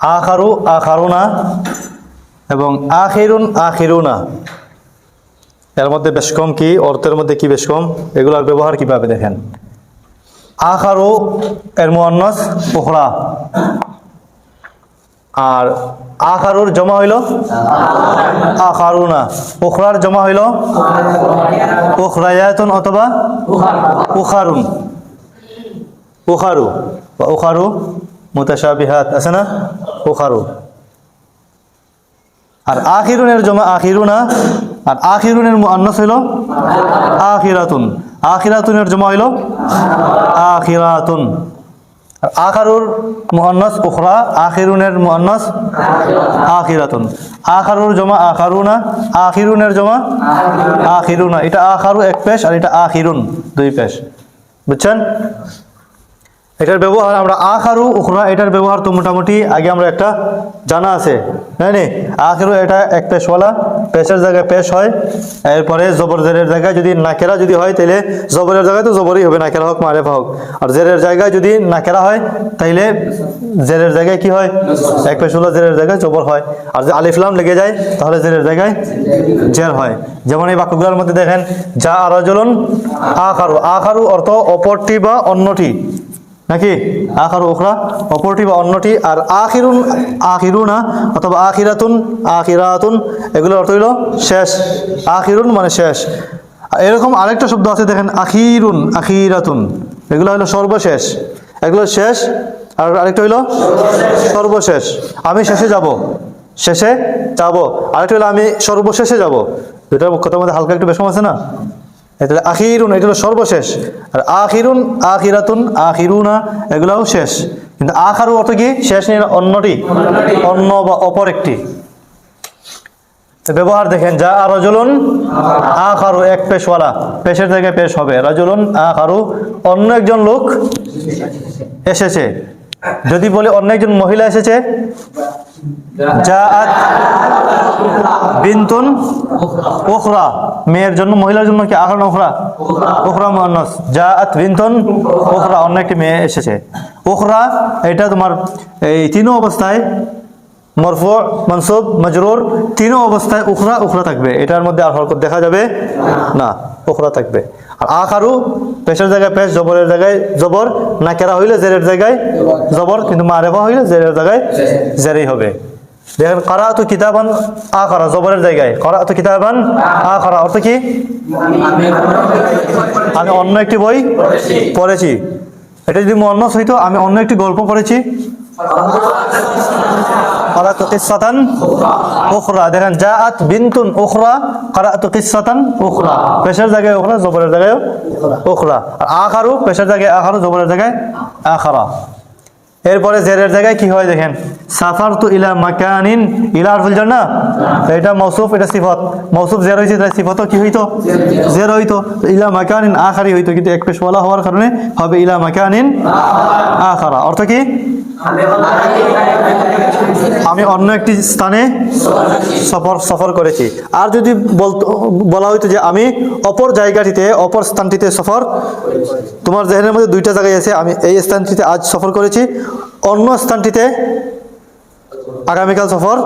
আখারু, আখারুনা এবং আখিরুন, আখিরুনা। এর মধ্যে বেশ কম কি? অর্থের মধ্যে কি বেশ কম? এগুলোর ব্যবহার কীভাবে দেখেন? আখারু, এর মুয়ান্নাস, উখরা। আর আখারুর জমা হইল? আখারুনা। পোখরার জমা হইল? উখরায়াতুন অথবা উখারুন। উখারু। বা উখারু। মুতাশাবিহাত, আছে না? উখারু আর আখিরুনের জমা আখিরুনা, আর আখিরুনের মুআন্নাস হইল আখিরাতুন। আখিরাতুনের জমা হইল আখিরাতুন। আর আখারুর মুআন্নাস উখরা, আখিরুনের মুআন্নাস আখিরাতুন। আখারুর জমা আখারুনা, আখিরুনের জমা আখিরুনা। এটা আখারু এক পেশ আর এটা আখিরুন দুই পেশ। বুঝছেন? এটার ব্যবহার আমরা আখারু, উখরা, এটার ব্যবহার তো মোটামুটি আগে আমরা একটা জানা আছে হ্যাঁ নি? আখেরু, এটা এক পেশওয়ালা পেশের জায়গায় পেশ হয়, এরপরে জবর জেরের জায়গায় যদি নাকেরা যদি হয় তাহলে জবরের জায়গায় তো জবরই হবে, নাকেরা হোক, মারেফা হোক। আর জেরের জায়গায় যদি নাকেরা হয়, তাইলে জেরের জায়গায় কি হয়? এক পেশওয়ালা জেরের জায়গায় জবর হয়। আর যদি আলিফলাম লেগে যায়, তাহলে জেরের জায়গায় জের হয়। যেমন এই বাক্যগুলোর মধ্যে দেখেন, যা আরজলন আখ আরু আখ আরু অর্থ অপরটি বা অন্যটি। নাকি? আখার উখরা, অপরটি বা অন্যটি, আর আখিরুন, আখিরুনা অথবা আখিরাতুন আখিরাতুন এগুলো অর্থ হইল শেষ। আখিরুন মানে শেষ। এরকম আরেকটা শব্দ আছে, দেখেন, আখিরুন, আখিরাতুন। এগুলো হলো সর্বশেষ। এগুলো শেষ, আর আরেকটা হইল সর্বশেষ। আমি শেষে যাব। শেষে যাব। আরেকটা হলো আমি সর্বশেষে যাব। দুটার কথার মধ্যে হালকা একটু বেশম আছে না? এটা আখিরুন, এটা হলো সর্বশেষ। আর আখিরুন, আখিরাতুন, আখিরুনা, এগুলাও শেষ। কিন্তু আখারু অর্থ কি? শেষ নিয়ে অন্যটি? অন্য বা অপর একটি। ব্যবহার দেখেন, যা রজুলুন আখারু, এক পেশওয়ালা। পেশের থেকে পেশ হবে। রাজুলুন আখারু, অন্য একজন লোক এসেছে। যদি বলে অন্য একজন মহিলা এসেছে জাআত বিনতুন উখরা। মেয়ের জন্য মহিলার জন্য কি আখরা উখরা? উখরা মুআন্নাস জাআত বিনতুন উখরা। অন্য একটি মেয়ে এসেছে। উখরা এটা তোমার এই তিনও অবস্থায় মরফু মনসুব মজরুর তিনও অবস্থায় উখরা উখরা থাকবে। এটার মধ্যে আর হরকত দেখা যাবে না। উখরা থাকবে। আর আখারু পেশের জায়গায় পেশ জবরের জায়গায় জবর। নাকেরা হইলে জেরের জায়গায় জবর কিন্তু মারেফা হইলে জেরের জায়গায় জেরেই হবে। দেখেন করাতু কিতাবান আ করা জবরের জায়গায়। করাতু কিতাবান আ করা অর্থ কি? আমি অন্য একটি বই পড়েছি। এটা যদি অন্য সহিত আমি অন্য একটি গল্প পড়েছি। করাতু কিসাতান ওখরা দেখেন যা জাআত বিনতুন উখরা তো কিসাতান উখরা পেশার জায়গায় উখরা জবরের জায়গায় উখরা আর আখারু পেশার জায়গায় আখারু জবরের জায়গায় আখারা এরপরে জেরের জায়গায় কি হয় দেখেন? সাফার তো ইলা মাকানিন, ইলা আরফুল না এটা মৌসুফ এটা সিফত। মৌসুফ জের হয়েছে তাই সিফতও কি হইতো? জের হইতো। ইলা মাকানিন আখারি হইতো, কিন্তু এক পেশওয়ালা হওয়ার কারণে হবে ইলা মাকানিন আখারা। অর্থ কি? আমি অন্য একটি স্থানে সফর সফর করেছি। আর যদি বলা হইতো যে আমি অপর জায়গাটিতে, অপর স্থানটিতে সফর তোমার জেহেনের মধ্যে দুইটা জায়গায় আছে, আমি এই স্থানটিতে আজ সফর করেছি। অন্য স্থানটিতে আগামীকাল সফর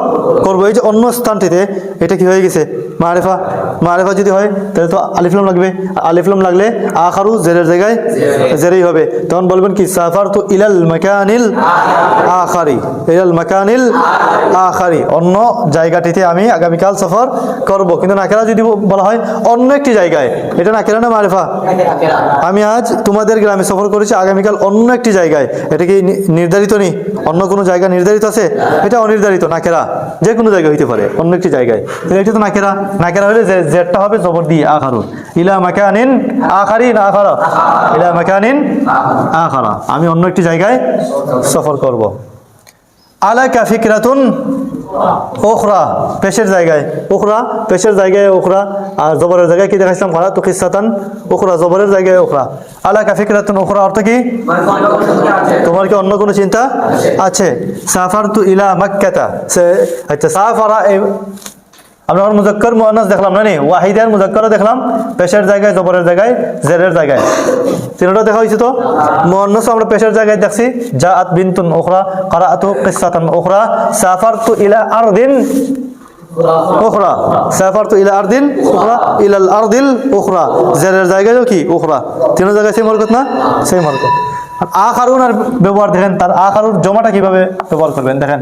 করব। এই যে অন্য স্থানটিতে, এটা কি হয়ে গেছে? মারেফা মারেফা যদি হয় তাহলে তো আলিফলাম লাগবে। আলিফলাম লাগলে আখারু জেরের জায়গায় জেরেই। হবে। তখন বলবেন কি সাফার তো ইলাল মাকানিল আখারি। ইলাল মাকানিল আখারি। অন্য জায়গাটিতে আমি আগামীকাল সফর করব। কিন্তু নাকেরা যদি বলা হয় অন্য একটি জায়গায়। এটা নাকেরা না মারেফা? আমি আজ তোমাদের গ্রামে সফর করেছি আগামীকাল অন্য একটি জায়গায়। এটা কি নির্ধারিত নেই অন্য কোনো জায়গা নির্ধারিত আছে? এটা অনির্ধারিত নাকেরা। যে কোনো জায়গায় হইতে পারে অন্য একটি জায়গায়। এটা তো নাকেরা। নাকেরা হলে যে জেটটা হবে জবর দিয়ে আখারুন ইলা মাকানিন আখারিন আখারা। ইলা মাকানিন আখারা। আমি অন্য একটি জায়গায় সফর করব। আলাকা ফিকরাতুন ওখরা পেশের জায়গায়। ওখরা পেশের জায়গায় ওখরা আর জবরের জায়গায় কি দেখাইছিলাম খারা তো খিসাতান ওখরা জবরের জায়গায় ওখরা আলাকা ফিকরাতুন ওখরা অর্থ কি? তোমার কি অন্য কোনো চিন্তা আছে? সাফার তু ইলা মাক্কাতা। আচ্ছা সাফারা আমরা এখন মুজাক্কর মুআন্নাস দেখলাম না নি ওয়াহিদার মুজাক্করও দেখলাম, পেশের জায়গায়, জবরের জায়গায়, জেরের জায়গায়। তিনটা দেখা হয়েছে তো? মুআন্নাস আমরা পেশের জায়গায় দেখছি। জাআত বিনতুন উখরা, কারাআতু কিসসাতান উখরা, সাফারতু ইলা আরদিন উখরা। সাফারতু ইলা আরদিন উখরা, ইলাল আরদিল উখরা। জেরের জায়গায়ও কি? উখরা। তিন জায়গায় সেই মারকত না? সেই মারকত আর আখারুন আর ব্যবহার দেখেন, তার আখারুর জমাটা কীভাবে ব্যবহার করবেন দেখেন।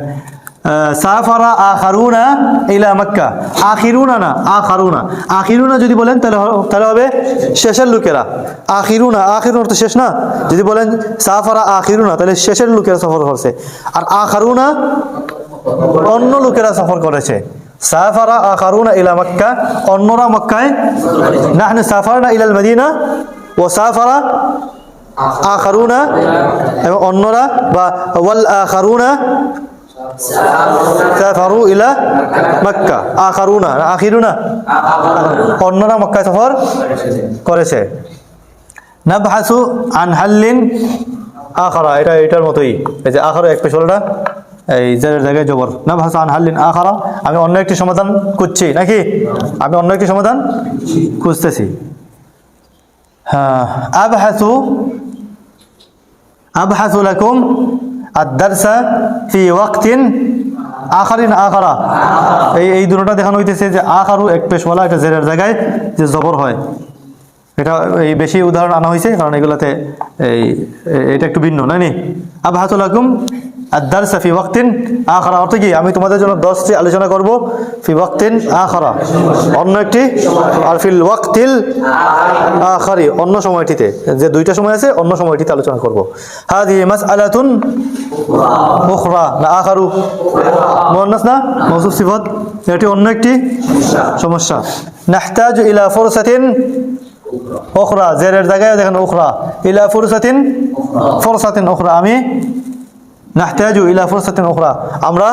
সাফারা আখারুনা ইলা মক্কা। আখিরুনা না, আখারুনা। আখিরুনা যদি বলেন, তাহলে তাহলে হবে শেষের লোকেরা। আখিরুনা আখিরুন অর্থ শেষ না? যদি বলেন সাফারা আখিরুনা, তাহলে শেষের লোকেরা সফর করছে। আর আখারুনা অন্য লোকেরা সফর করেছে। সাফারা আখারুনা ইলা মক্কা, অন্যরা মক্কায় নাহনু সাফারনা ইলাল মদিনা, ও সাফারা আখারুনা, এবং অন্যরা বা ওয়াল আখারুনা সাফারু ইলা মক্কা আখারুনা আখিরুনা অন্যরা মক্কায় সফর করেছে। নাবহাসু আন হাল্লিন আখারা এটা এটার মতোই। এই যে আখারা এক পেশলটা এই জেরের জায়গায় জবর। নাবহাসু আন হাল্লিন আখারা আমি অন্য একটি সমাধান খুঁজছি, নাকি? আমি অন্য একটি সমাধান খুঁজতেছি। হ্যাঁ। আবহাসু আবহাসু লাকুম আদারসা ফি ওয়াক্তিন আখারিন আখারা। এই এই দুটোটা দেখানো হইতেছে যে আখারু এক পেশমালা এটা জেরের জায়গায় যে জবর হয়। এটা এই বেশি উদাহরণ আনা হয়েছে কারণ এগুলাতে এই, এটা একটু ভিন্ন, নাইনি? আব হাতুল আকুম আদার সাফি ওয়াক্তিন আখরা। অর্থ কি? আমি তোমাদের জন্য দশটি আলোচনা করব। ফি ওয়াক্তিন আখরা। অন্য একটি, আর ফিল ওয়াক্তিল আখারি। অন্য সময়টিতে। যে দুইটা সময় আছে, অন্য সময়টিতে আলোচনা করব। হাদি মাস আলাতুন উখরা না আখারু? মুয়ান্নাস না? মওসুফ সিফাত? এটি অন্য একটি সমস্যা। নাহতাজু ইলা ফুরসাতিন উখরা। জেরের জায়গায় দেখেন উখরা। ইলা ফুরসাতিন ফুরসাতিন উখরা। আমি নাহতাজু ইলা ফুরসাতিন উখরা। আমরা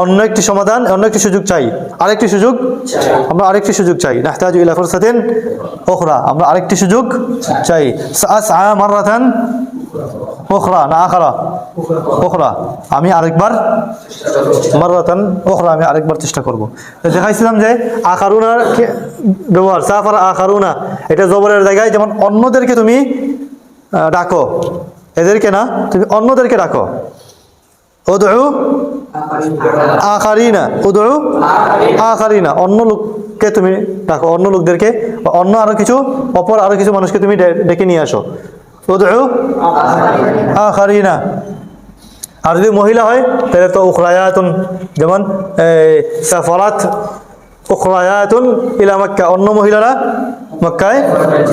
অন্য একটি সমাধান, অন্য একটি সুযোগ চাই। আরেকটি সুযোগ আমরা আরেকটি সুযোগ চাই। নাহতাজু ইলা ফুরসাতিন উখরা। আমরা আরেকটি সুযোগ চাই। সাসআ মাররাতান উখরা, না আখরা? উখরা। আমি আরেকবার মাররাতান উখরা, আমি আরেকবার চেষ্টা করব। দেখাইছিলাম যে আখারুনার কে- ব্যবহার সাফার আখারুনা। এটা জবরের জায়গায় যেমন অন্যদেরকে তুমি ডাকো। এদেরকে না, তুমি অন্যদেরকে ডাকো। উদউ আখারিনা উদউ আখারিনা। অন্য লোককে তুমি ডাকো, অন্য লোকদেরকে বা অন্য আরও কিছু, অপর আরও কিছু মানুষকে তুমি ডেকে নিয়ে আসো। আখারিনা। আর যদি মহিলা হয়, তাহলে তো উখরায়াতুন, যেমন সাফারাত উখরায়াতুন ইলা মক্কা। অন্য মহিলারা মক্কায়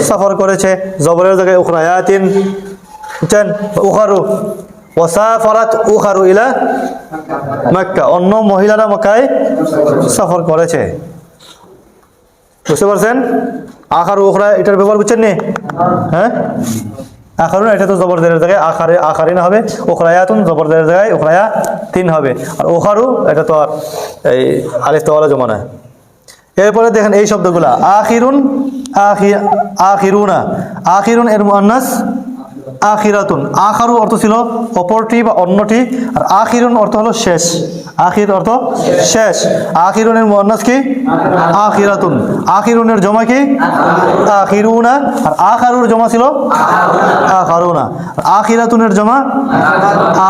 সফর করেছে, জবরের জায়গায় উখরায়াতিন। বুঝছেন? উখারু ওসাফারাত উখারু ইলা মক্কা। অন্য মহিলারা মক্কায় সফর করেছে। বুঝতে পারছেন? আখার উখরা এটার ব্যবহার বুঝছেন নি? হ্যাঁ? আখারুন, এটা তো জবরদের জায়গায়, আখারে, আখারিন হবে। ওখরায়াতুন জবরদের জায়গায় ওখরায়া তিন হবে। আর ওখারু এটা তো এই আলিফ তোয়ালা জমা নয়। এরপরে দেখেন এই শব্দগুলা, আখিরুন, আখি, আখিরুনা। আখিরুন এর মুআন্নাস আখিরাতুন। আখারু অর্থ ছিল অপরটি বা অন্যটি, আর আখিরুন অর্থ হলো শেষ। আখির অর্থ শেষ। আখিরুনের মুআন্নাস কি? আখিরাতুন। আখিরুনের জমা কি? আখিরুনা। আর আখারুর জমা ছিল আখারুনা। আখিরাতুনের জমা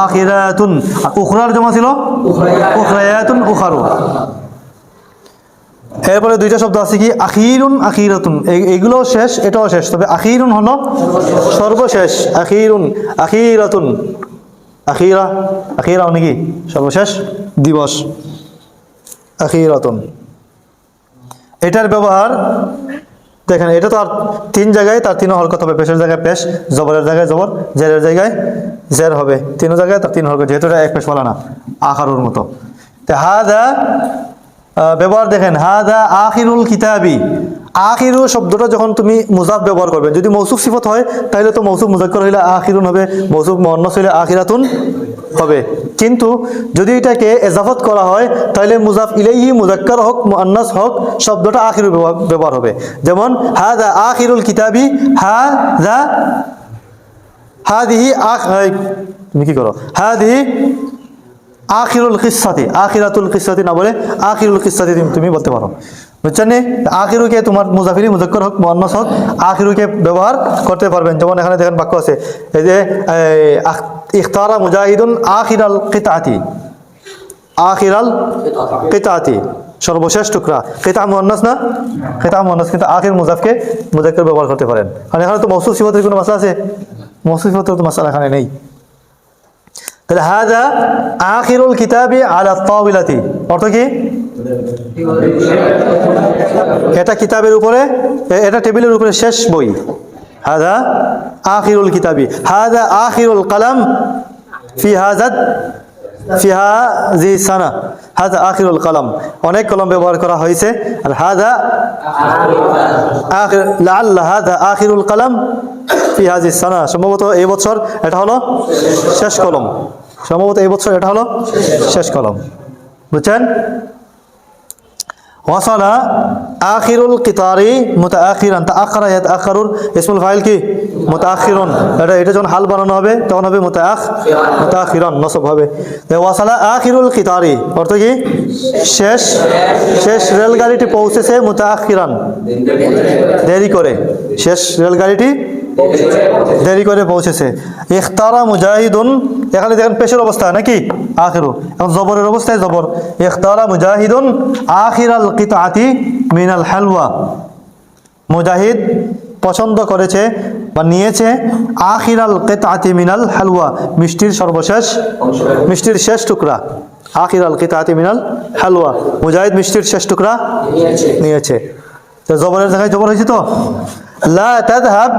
আখিরাতুন। আর উখরার জমা ছিল উখরায়াতুন, উখারু। এরপরে দুইটা শব্দ আছে কি? আখিরুন, আখিরাতুন। এই- এইগুলো শেষ, এটাও শেষ। তবে আখিরুন হলো সর্বশেষ। আখিরুন, আখিরাতুন। আখিরা আখিরা মানে কি সর্বশেষ? দিবস। আখিরাতুন। এটার ব্যবহার, দেখেন, এটা তো আর তিন জায়গায়, তার তিন হরকত হবে। পেশের জায়গায় পেশ, জবরের জায়গায় জবর, জেরের জায়গায় জের হবে। তিন জায়গায়, তার তিন হরকত। যেহেতু এটা এক পেশ বলা না, আখারুর মতো। তো হাদা ব্যবহার দেখেন হা হাদা আখিরুল কিতাবি। আখিরু শব্দটা যখন তুমি মুজাফ ব্যবহার করবে যদি মৌসুফ সিফত হয় তাহলে তো মৌসুফ মুজাক্কর হইলে আখিরুন হবে মৌসুফ মন্নস হইলে আখিরাতুন হবে। কিন্তু যদি এটাকে এজাফত করা হয় তাহলে মুজাফ ইলাইহি মুজাক্কর হোক মুআন্নাস হোক শব্দটা আখিরু ব্যবহার- হবে। যেমন হা হাদা আখিরুল কিতাবি হাদা হাদিহি আখ এই, তুমি কি করো? হাদিহি আখিরুল কিসাতি আখিরাতুল কিসাতি না বলে আখিরুল কিসাতি তুমি বলতে পারো। বুঝছেন আখিরুকে তোমার মুজাফিরি, মুজাক্কর হোক মোহান্নস হোক, আখিরুকে ব্যবহার করতে পারবেন। যেমন এখানে দেখেন বাক্য আছে, এই যে ইখতারা মুজাহিদুন আখিরাল কিতাতি আখিরাল কিতাতি সর্বশেষ টুকরা। কেতা মুহান্নাস না? কেতা মুহান্নাস কিন্তু আখির মুজাফকে মুজাক্কর ব্যবহার করতে পারেন। কারণ এখানে তো মৌসুফ সিফাতের কোনো মাসলা আছে? মৌসুফ সিফাতের তো মাসলা এখানে নেই। তাহলে হাজা আখিরুল কিতাবি আলা তাওবিলাতি। অর্থ কি? এটা কিতাবের উপরে, এটা টেবিলের উপরে শেষ বই। হাজা আখিরুল কিতাবি। হাজা আখিরুল কালাম ফি হাজাত ফিহা জি সানা। হাজা আখিরুল কালাম। অনেক কলম ব্যবহার করা হয়েছে। আর হাজা লাআল্লা হাজা আখিরুল কালাম ফি হাজি সানা। সম্ভবত এই বছর এটা হলো শেষ কলম। সম্ভবত এই বছর এটা হলো শেষ কলম। বুঝছেন? ওয়াসালা আখিরুল কিতারি মোতা আখিরান তা আখরা ইয়াত আখারুর ইসমুল কি? মোতা এটা এটা যখন হাল বানানো হবে, তখন হবে মোতা আখ মোতা হবে। ওয়াসালা আখিরুল কিতারি, অর্থ কি? শেষ। শেষ রেলগাড়িটি পৌঁছেছে মোতা দেরি করে। শেষ রেলগাড়িটি দেরি করে পৌঁছেছে। ইখতারা মুজাহিদুন এখানে দেখেন পেশের অবস্থা নাকি? আখিরু। এখন জবরের অবস্থায় জবর। ইখতারা মুজাহিদুন আখির আখিরাল কিতাতি মিনাল হালওয়া। মুজাহিদ পছন্দ করেছে বা নিয়েছে আখিরাল কেতাতি মিনাল হালুয়া মিষ্টির সর্বশেষ মিষ্টির শেষ টুকরা। আখিরাল কেতাতি মিনাল হালুয়া মুজাহিদ মিষ্টির শেষ টুকরা নিয়েছে। তো জবরের জায়গায় জবর হয়েছে তো? লা তাযহাব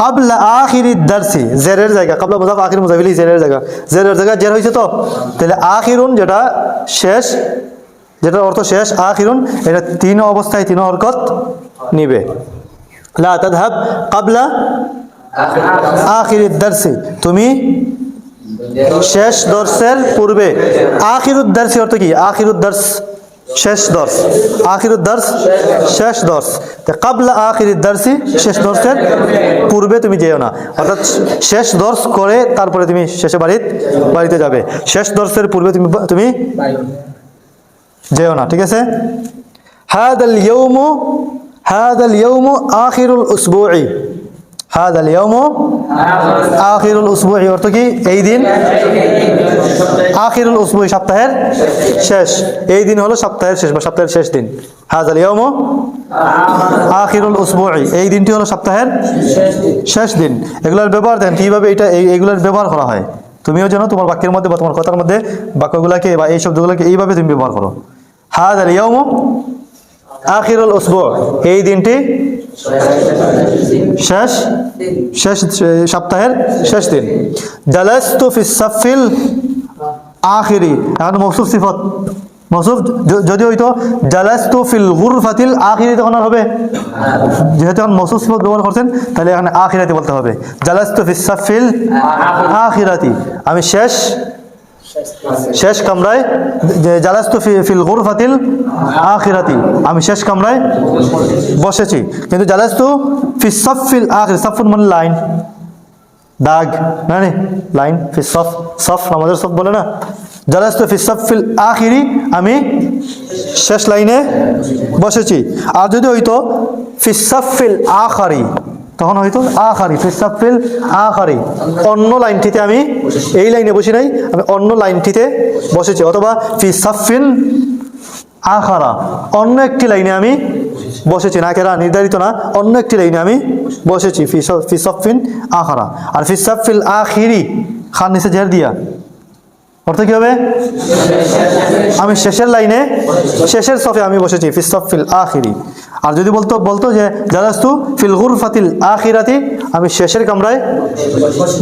ক্বাবলা আখিরি দারসি। জেরের জায়গা, ক্বাবলা মুজাফ আখির মুজাফিলি জেরের জায়গা। জেরের জায়গা জের হয়েছে তো? তাহলে আখিরুন যেটা শেষ, যেটার অর্থ শেষ, আখিরুন, এটা তিন অবস্থায় তিন হরকত নিবে। লা তাযহাব ক্বাবলা আখিরি দারসি। তুমি শেষ দর্শের পূর্বে আখিরুদ্দার্সি অর্থ কি? আখিরুদ্দার্স শেষ দর্শ। আখির দর্শ, শেষ দর্শ। কাবলা আখির দর্শি, শেষ দর্শের পূর্বে তুমি যেও না। অর্থাৎ শেষ দর্শ করে তারপরে তুমি শেষে বাড়িতে বাড়িতে যাবে। শেষ দর্শের পূর্বে তুমি তুমি যেও না, ঠিক আছে? হাদ আল ইয়ৌমু হাদ আল ইয়ৌমু আখিরুল উসবুই হাদ আল ইয়ম আখিরুল উসবুহি অর্থ কি? এই দিন আখিরুল উসবুহি সপ্তাহের শেষ। এই দিন হলো সপ্তাহের শেষ সপ্তাহের শেষ দিন। হাদ আল ইয়ম আখিরুল উসবুহি এই দিনটি হলো সপ্তাহের শেষ দিন। এগুলোর ব্যবহার দেন কীভাবে এটা এগুলার ব্যবহার করা হয়। তুমিও যেন তোমার বাক্যের মধ্যে বা তোমার কথার মধ্যে বাক্যগুলোকে বা এই শব্দগুলোকে এইভাবে তুমি ব্যবহার করো। হা আল ইয়ম আখিরুল উসবু এই দিনটি শেষ? শেষ সপ্তাহের শেষ দিন। জালাস্তু ফি সাফিল আখিরি। এখন মৌসুফ সিফত। মৌসুফ যদি হইতো, জালাস্তু ফিল গুরফাতিল আখিরি তখন আর হবে। যেহেতু এখন মৌসুফ সিফত ব্যবহার করছেন, তাহলে এখানে আখিরাতি বলতে হবে। জালাস্তু ফি সাফিল আখিরাতি। আমি শেষ। শেষ কামরায় জালাস্তু ফিল গুরফাতিল আখিরাতি। আমি শেষ কামরায় বসেছি। কিন্তু জালাস্তু ফি সাফিল আখির সাফুন মানে লাইন। দাগ, না লাইন, ফি সফ সফ আমাদের সফ বলে না? জালাস্তু ফি সাফিল আখিরি, আমি শেষ লাইনে বসেছি। আর যদি হইতো, ফি সাফিল আখারি। তখন হয়তো আখারি ফি সাফিল আখারি। অন্য লাইনটিতে আমি এই লাইনে বসি নাই, আমি অন্য লাইনটিতে বসেছি, অথবা ফি সাফিন আখারা। অন্য একটি লাইনে আমি বসেছি না কেরা নির্ধারিত না, অন্য একটি লাইনে আমি বসেছি ফি স- ফি সফিন আখারা। আর ফি সফিল আখিরি, খান নিচে জের দিয়া। অর্থ কি হবে? আমি শেষের লাইনে, শেষের সফে আমি বসেছি ফি সফিল আখিরি। আর যদি বলতো বলতো যে, জালাস্তু ফিল গুরফাতিল আখিরাতি, আমি শেষের কামরায়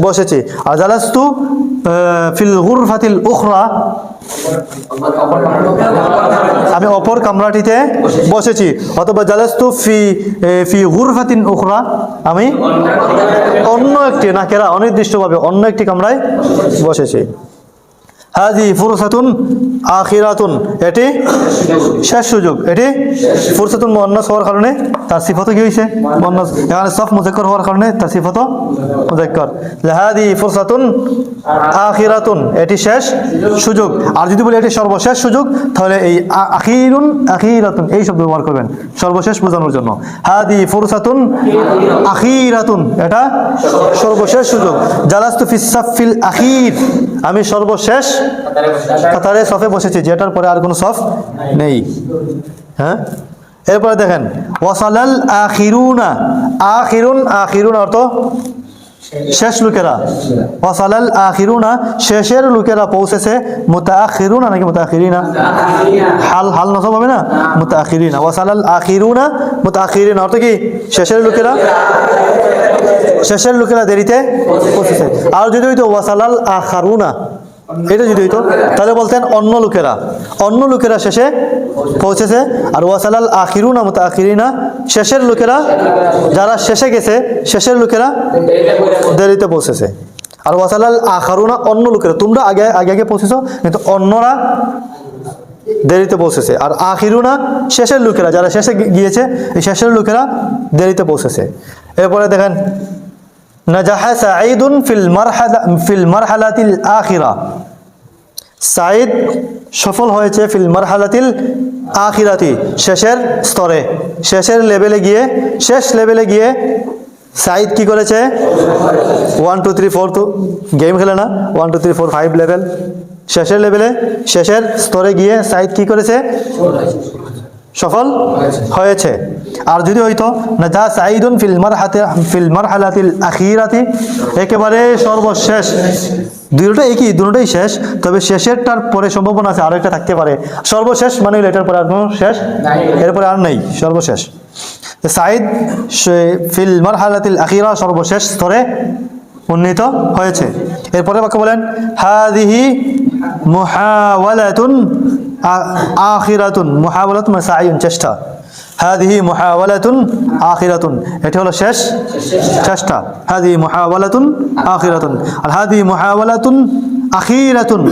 বসেছি। আর জালাস্তু ফিল গুরফাতিল উখরা, আমি অপর কামরাটিতে বসেছি। অথবা জালাস্তু ফি ফি গুরফাতিন উখরা, আমি অন্য একটি, না কেরা, অনির্দিষ্টভাবে অন্য একটি কামরায় বসেছি। হাজি ফুরসাতুন আখিরাতুন। এটি শেষ সুযোগ। এটি ফুরসাতুন মুয়ান্নাস হওয়ার কারণে তার সিফত কি হয়েছে? মুয়ান্নাস। এখানে সফ মুজাক্কর হওয়ার কারণে তার সিফত মুজাক্কর। হাদি ফুরসাতুন আখিরাতুন। এটি শেষ সুযোগ। আর যদি বলি এটি সর্বশেষ সুযোগ, তাহলে এই আখিরুন আখিরাতুন, এই শব্দ ব্যবহার করবেন। সর্বশেষ বোঝানোর জন্য। হাদি ফুরসাতুন আখিরাতুন। এটা সর্বশেষ সুযোগ। জালাস্তু ফিসাফিল আখির। আমি সর্বশেষ কাতারে সফে বসেছি, যেটার পরে আর কোনো সফ নেই। হ্যাঁ? এরপরে দেখেন, ওয়াসালাল আখিরুনা। আখিরুন আখিরুন অর্থ শেষ লোকেরা। ওয়াসালাল আখিরুনা, শেষের লোকেরা পৌঁছেছে মুতাআখিরুনা নাকি মুতাআখিরিনা হাল হাল নসব হবে না? মুতাআখিরিনা ওয়াসালাল আখিরুনা মুতাআখিরিনা অর্থ কি? শেষের লোকেরা। শেষের লোকেরা দেরিতে পৌঁছেছে। আর যদি হইতো ওয়াসালাল আখারুনা এটা যদি হইতো, তাহলে বলতেন অন্য লোকেরা। অন্য লোকেরা শেষে পৌঁছেছে, আর ওয়াসালাল আখিরুনা মুতাআখিরিনা শেষের লোকেরা যারা শেষে গেছে, শেষের লোকেরা দেরিতে পৌঁছেছে। আর ওয়াসালাল আখারুনা অন্য লোকেরা, তোমরা আগে আগে আগে পৌঁছেছো, কিন্তু অন্যরা দেরিতে পৌঁছেছে। আর আখিরুনা শেষের লোকেরা, যারা শেষে গিয়েছে, এই শেষের লোকেরা দেরিতে পৌঁছেছে। এরপরে দেখেন নাজাহা সাঈদুন ফিল মারহালা ফিল মারহালাতিল আখিরা। সাঈদ সফল হয়েছে ফিল মারহালাতিল আখিরাতি, শেষের স্তরে। শেষের লেভেলে গিয়ে শেষ লেভেলে গিয়ে সাঈদ কি করেছে? One two three four two game খেলে না? One two three four five level শেষের লেভেলে শেষের স্তরে গিয়ে সাঈদ কি করেছে? সফল হয়েছে। আর যদি হইতো সাইদুন ফিল্মার হাতে ফিল্মার হালাতিল আখিরাতি একেবারে সর্বশেষ। দুটোটা একই দুটোটাই শেষ তবে শেষেরটার পরে সম্ভাবনা আছে আরও একটা থাকতে পারে। সর্বশেষ মানে এটার পরে আর কোনো শেষ? এরপরে আর নেই সর্বশেষ। সাইদ সে- ফিল মারহালাতিল আখিরা সর্বশেষ স্তরে উন্নীত হয়েছে। এরপরে বাক্য বলেন হাদিহি মুহাওয়ালাতুন আখিরাতুন মুহাওয়ালাতুন মানে সাইয়ুন, চেষ্টা। হাদিহি মুহাওয়ালাতুন আখিরাতুন। এটি হলো শেষ চেষ্টা। হাদিহি মুহাওয়ালাতুন আখিরাতুন। আর হাদিহি মুহাওয়ালাতুন আখিরাতুন।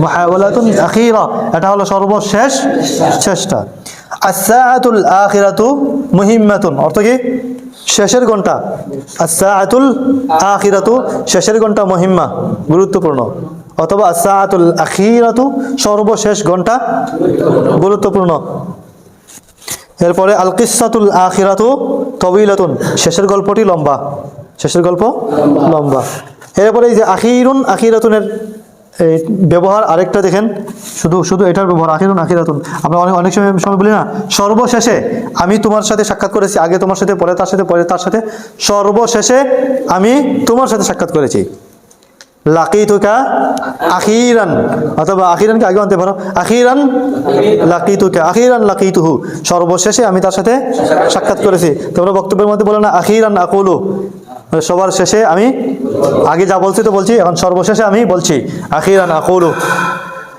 মুহাওয়ালাতুন আখিরা। এটা হলো সর্বশেষ চেষ্টা। আসাআতুল আখিরাতু মুহিম্মাতুন। অর্থ কি? শেষের ঘণ্টা। আসাআতুল আখিরাতু শেষের ঘণ্টা মহিম্মা, গুরুত্বপূর্ণ। অথবা সাহাতুল আখিরাতু সর্বশেষ ঘণ্টা গুরুত্বপূর্ণ। এরপরে আল কিসাতুল আখিরাতু তবিলাতুন শেষের গল্পটি লম্বা। শেষের গল্প লম্বা। এরপরে এই যে আখিরুন, আখিরাতুনের এই ব্যবহার আরেকটা দেখেন। শুধু শুধু এটার ব্যবহার, আখিরুন, আখিরাতুন। আমরা অনেক অনেক সময় সময় বলি না, সর্বশেষে আমি তোমার সাথে সাক্ষাৎ করেছি, আগে তোমার সাথে, পরে তার সাথে, পরে তার সাথে, সর্বশেষে আমি তোমার সাথে সাক্ষাৎ করেছি। লাকিতুকা আখিরান, অথবা আখিরানকে আগে আনতে পারো। আখিরান লাকিতুকা, আখিরান লাকিতুহু। সর্বশেষে আমি তার সাথে সাক্ষাৎ করেছি। তোমরা বক্তব্যের মধ্যে বলো না, আখিরান আকুলু। সবার শেষে আমি আগে যা বলছি তো বলছি, এখন সর্বশেষে আমি বলছি, আখিরান আকুলু।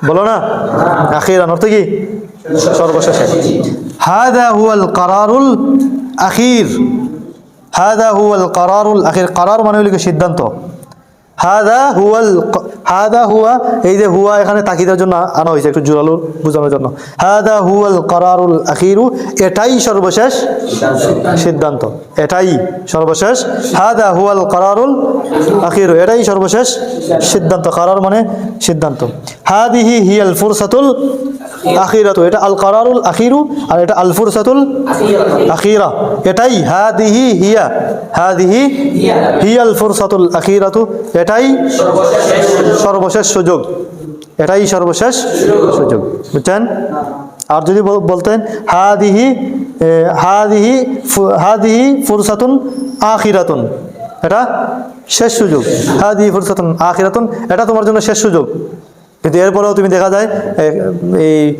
বলো না, আখিরান অর্থ কি? সর্বশেষে। হাদা হুয়াল কারারুল আখির। হাদা হুয়াল কারারুল আখির। কারার মানে হলো সিদ্ধান্ত। হাদা হুয়াল ক- হাদা হুয়া, এই যে হুয়া এখানে তাকিদের জন্য আনা হয়েছে একটু জোরালো বোঝানোর জন্য। হাদা হুয়াল করারুল আখিরু, এটাই সর্বশেষ সিদ্ধান্ত। এটাই সর্বশেষ হাদা হুয়াল করারুল আখিরু, এটাই সর্বশেষ সিদ্ধান্ত। করার মানে সিদ্ধান্ত। হাদিহি হিয়াল ফুরসাতুল আখিরাতু, এটা আল করারুল আখিরু আর এটা আল ফুরসাতুল আখিরা। এটাই হাদিহি হিয়া, হাদিহি হিয়াল ফুরসাতুল আখিরাতু, এটাই সর্বশেষ সুযোগ। এটাই সর্বশেষ সুযোগ। বুঝছেন? আর যদি বল- বলতেন, হাদিহি হাদিহি হাদিহি ফুরসাতুন আখিরাতুন। এটা শেষ সুযোগ। হাদিহি ফুরসাতুন আখিরাতুন, এটা তোমার জন্য শেষ সুযোগ। কিন্তু এরপরেও তুমি দেখা যায় এই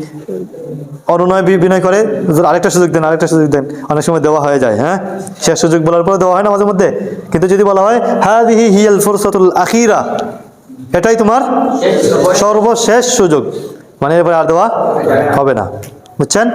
অনুনয় বিনয় করে আরেকটা সুযোগ দেন, আরেকটা সুযোগ দেন। অনেক সময় দেওয়া হয়ে যায় হ্যাঁ? শেষ সুযোগ বলার পরে দেওয়া হয় না মাঝে মধ্যে। কিন্তু যদি বলা হয়, হাদিহি হিয়াল ফুরসাতুল আখিরা এটাই তোমার সর্বশেষ সুযোগ। মানে এরপরে আর দেওয়া হবে না। বুঝছেন?